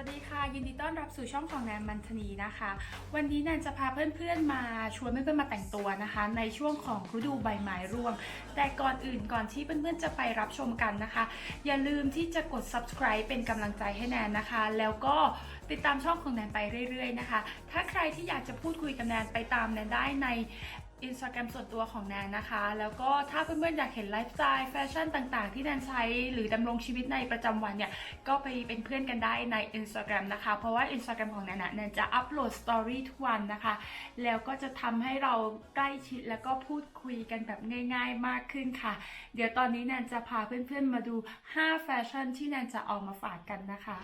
วัสดีค่ะ ยินดีต้อนรับสู่ช่องของแนนมันธนีนะคะ วันนี้แนนจะพาเพื่อนๆมาชวนเพื่อนๆมาแต่งตัวนะคะ ในช่วงของฤดูใบไม้ร่วง แต่ก่อนอื่นก่อนที่เพื่อนๆจะไปรับชมกันนะคะ อย่าลืมที่จะกด subscribe เป็นกำลังใจให้แนนนะคะ แล้วก็ติดตามช่องของแนนไปเรื่อยๆนะคะ ถ้าใครที่อยากจะพูดคุยกับแนนไปตามแนนได้ใน อินสตาแกรมส่วนตัวของแนนนะคะ แล้วก็ถ้าเพื่อนๆอยากเห็นไลฟ์สไตล์แฟชั่นต่างๆ ที่แนนใช้หรือดำรงชีวิตในประจำวันเนี่ย ก็ไปเป็นเพื่อนกันได้ใน Instagram นะคะ เพราะว่า Instagram ของแนนนะแนนจะอัปโหลดสตอรี่ทุกวันนะคะ แล้วก็จะทำให้เราใกล้ชิดแล้วก็พูดคุยกันแบบง่ายๆมากขึ้นค่ะ เดี๋ยวตอนนี้แนนจะพาเพื่อนๆมาดู 5 แฟชั่นที่แนนจะเอามาฝากกันนะคะ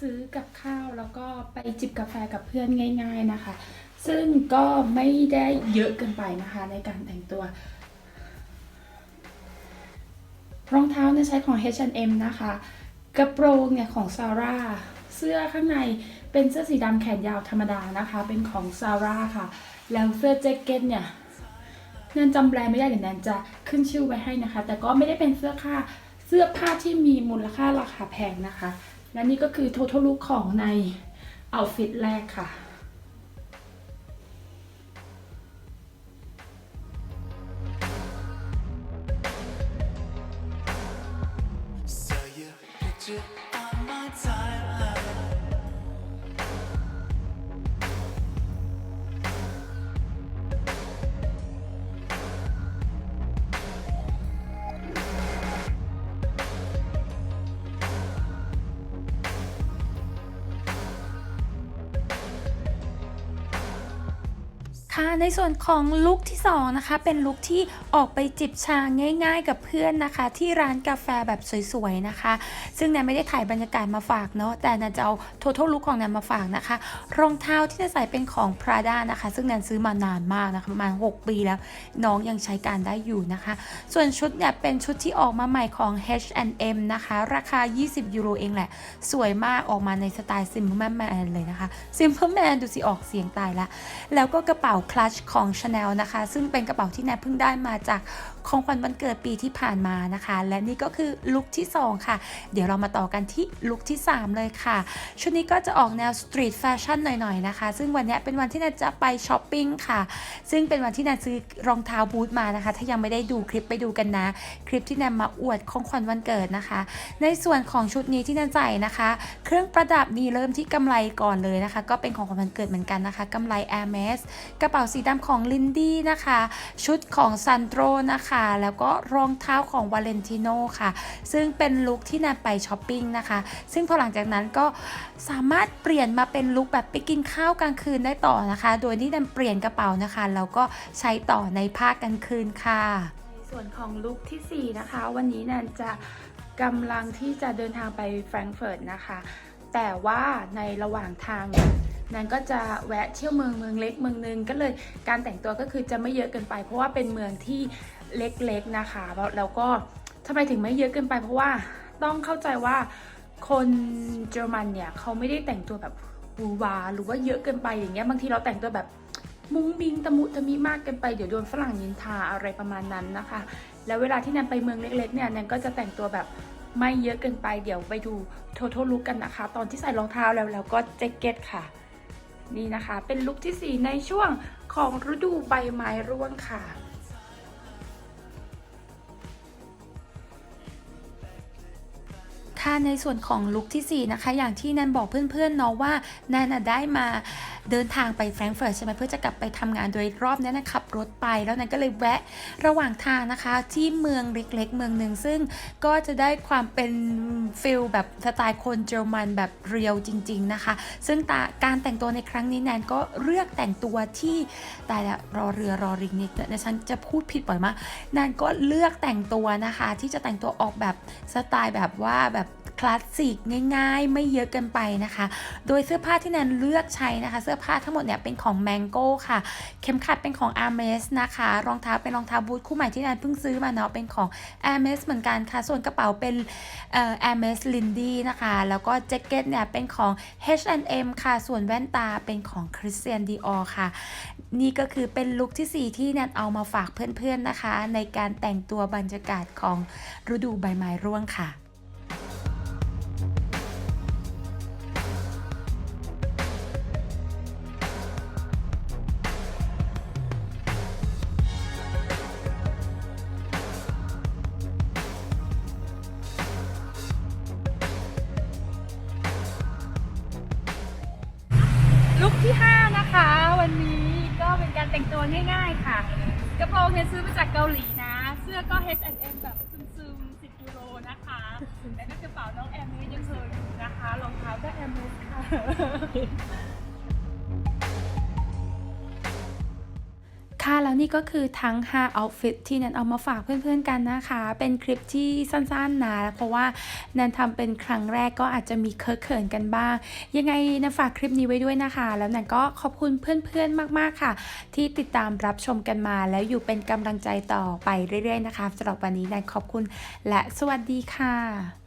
ซื้อกับข้าวแล้วก็ไปจิบกาแฟกับเพื่อนง่าย ๆนะคะ ซึ่งก็ไม่ได้เยอะเกินไปนะคะในการแต่งตัว รองเท้าเนี่ยใช้ของ H&M นะคะ กระโปรงเนี่ยของ Zara เสื้อข้างในเป็นเสื้อสีดำแขนยาวธรรมดานะคะ เป็นของ Zara ค่ะ แล้วเสื้อแจ็คเก็ตเนี่ยแนนจำแบรนด์ไม่ได้เดี๋ยวแนนจะขึ้นชื่อไว้ให้นะคะ แต่ก็ไม่ได้เป็นเสื้อผ้าเสื้อผ้าที่มีมูลค่าราคาแพงนะคะ และนี่ก็คือ total look ของในเอาฟิตแรกค่ะ ค่ะในส่วนของลุคที่2นะคะเป็นลุคที่ออกไปจิบชาง่าย ๆ กับเพื่อนนะคะ ที่ร้านกาแฟแบบสวยๆนะคะ ซึ่งแนนไม่ได้ถ่ายบรรยากาศมาฝากเนาะแต่แนนจะเอา total look ของแนนมาฝากนะคะ รองเท้าที่จะใส่เป็นของ Prada นะคะ ซึ่งแนนซื้อมานานมากนะคะประมาณ6ปีแล้วน้องยังใช้การได้อยู่นะคะ ส่วนชุดเนี่ยเป็นชุดที่ออกมาใหม่ของ H&M นะคะ ราคา 20 ยูโรเองแหละ สวยมากออกมาในสไตล์ Simple Man เลยนะคะ Simple Man ดูสิออกเสียงตายละแล้วก็กระเป๋าคลัชของ Chanel นะคะ ซึ่งเป็นกระเป๋าที่แนทเพิ่งได้มาจากของขวัญวันเกิดปีที่ผ่านมานะคะ และนี่ก็คือลุคที่ 2 ค่ะ เดี๋ยวเรามาต่อกันที่ลุคที่ 3 เลยค่ะ ชุดนี้ก็จะออกแนวสตรีทแฟชั่นหน่อยๆนะคะ ซึ่งวันนี้เป็นวันที่แนทจะไปช้อปปิ้งค่ะ ซึ่งเป็นวันที่แนทซื้อรองเท้าบูทมานะคะ ถ้ายังไม่ได้ดูคลิปไปดูกันนะ คลิปที่แนทมาอวดของขวัญวันเกิดนะคะ ในส่วนของชุดนี้ที่แนทใส่นะคะ เครื่องประดับนี่เริ่มที่กำไรก่อนเลยนะคะ ก็เป็นของขวัญวันเกิดเหมือนกันนะคะกำไร Hermes กระเป๋าสีดำของ Lindy นะคะ ชุดของ Sandro นะคะ แล้วก็รองเท้าของ Valentino ค่ะ ซึ่งเป็นลุคที่นนไปช้อปปิ้งนะคะ ซึ่งพอหลังจากนั้นก็สามารถเปลี่ยนมาเป็นลุคแบบไปกินข้าวกลางคืนได้ต่อนะคะ โดยที่นนเปลี่ยนกระเป๋านะคะ แล้วก็ใช้ต่อในภาคกลางคืนค่ะในส่วนของลุคที่ 4 นะคะ วันนี้แนนจะกำลังที่จะเดินทางไปแฟรงก์เฟิร์ตนะคะ แต่ว่าในระหว่างทางเนี่ยแนก็จะแวะเที่ยวเมืองเมืองเล็กเมืองนึงก็เลยการแต่งตัวก็คือจะไม่เยอะเกินไป เพราะว่าเป็นเมืองที่เล็กๆนะคะแล้วก็ทำไมถึงไม่เยอะเกินไป เพราะว่าต้องเข้าใจว่าคนเยอรมันเนี่ยเขาไม่ได้แต่งตัวแบบหวือหวาหรือว่าเยอะเกินไปอย่างเงี้ยบางทีเราแต่งตัวแบบมุ้งมิงตะมุตะมิมากเกินไปเดี๋ยวโดนฝรั่งนินทาอะไรประมาณนั้นนะคะ แล้วเวลาที่แนนไปเมืองเล็กๆเนี่ยแนนก็จะแต่งตัวแบบไม่เยอะเกินไปเดี๋ยวไปดู total look กันนะคะ ตอนที่ใส่รองเท้าแล้วแล้วก็แจ็คเก็ตค่ะ นี่นะคะ เป็นลุคที่ 4 ในช่วงของฤดูใบไม้ร่วงค่ะ ค่ะในส่วนของลุคที่ 4 นะคะ อย่างที่แนนบอกเพื่อนๆเนาะว่าแนนน่ะได้มาเดินทางไปแฟรงก์เฟิร์ตใช่ไหมเพื่อจะกลับไปทำงานโดยรอบนั้นนะขับรถไปแล้วนั้นก็เลยแวะระหว่างทางนะคะ ที่เมืองเล็กๆ เมืองหนึ่งซึ่งก็จะได้ความเป็นฟิลแบบสไตล์คนเยอรมันแบบเรียวจริง ๆนะคะ ซึ่งาการแต่งตัวในครั้งนี้แนนก็เลือกแต่งตัวที่ตายแล้วรอเรือรอริงนี่นะฉันจะพูดผิดบ่อยมากแนนก็เลือกแต่งตัวนะคะ ที่จะแต่งตัวออกแบบสไตล์แบบว่าแบบ คลาสสิกง่ายๆ ไม่เยอะเกินไปนะคะ โดยเสื้อผ้าที่แนนเลือกใช้นะคะ เสื้อผ้าทั้งหมดเนี่ยเป็นของ Mango ค่ะ เข็มขัดเป็นของ Hermes นะคะ รองเท้าเป็นรองเท้าบูทคู่ใหม่ที่แนนเพิ่งซื้อมาเนาะเป็นของ Hermes เหมือนกันค่ะ ส่วนกระเป๋าเป็นเอ่อ Hermes Lindy นะคะ แล้วก็แจ็คเก็ตเนี่ยเป็นของ H&M ค่ะ ส่วนแว่นตาเป็นของ Christian Dior ค่ะ นี่ก็คือเป็นลุคที่ 4 ที่แนนเอามาฝากเพื่อนๆนะคะ ในการแต่งตัวบรรยากาศของฤดูใบไม้ร่วงค่ะ ที่ 5 นะคะ วันนี้ก็เป็นการแต่งตัวง่ายๆค่ะ กระโปรงเนี่ยซื้อมาจากเกาหลีนะ เสื้อก็ H&M แบบซึมๆ10ยูโรนะคะแล้วก็กระเป๋าน้องแอมเมยังเคยอยู่นะคะรองเท้าก็แอมเมสค่ะ ค่ะแล้วนี่ก็คือทั้ง 5 outfit ที่แนนเอามาฝากเพื่อนๆกันนะคะ เป็นคลิปที่สั้นๆนะเพราะว่าแนนทำเป็นครั้งแรกก็อาจจะมีเคอะเขินกันบ้าง ยังไงแนนฝากคลิปนี้ไว้ด้วยนะคะ แล้วแนนก็ขอบคุณเพื่อนๆมากๆค่ะ ที่ติดตามรับชมกันมา แล้วอยู่เป็นกำลังใจต่อไปเรื่อยๆนะคะสำหรับวันนี้แนนขอบคุณและสวัสดีค่ะ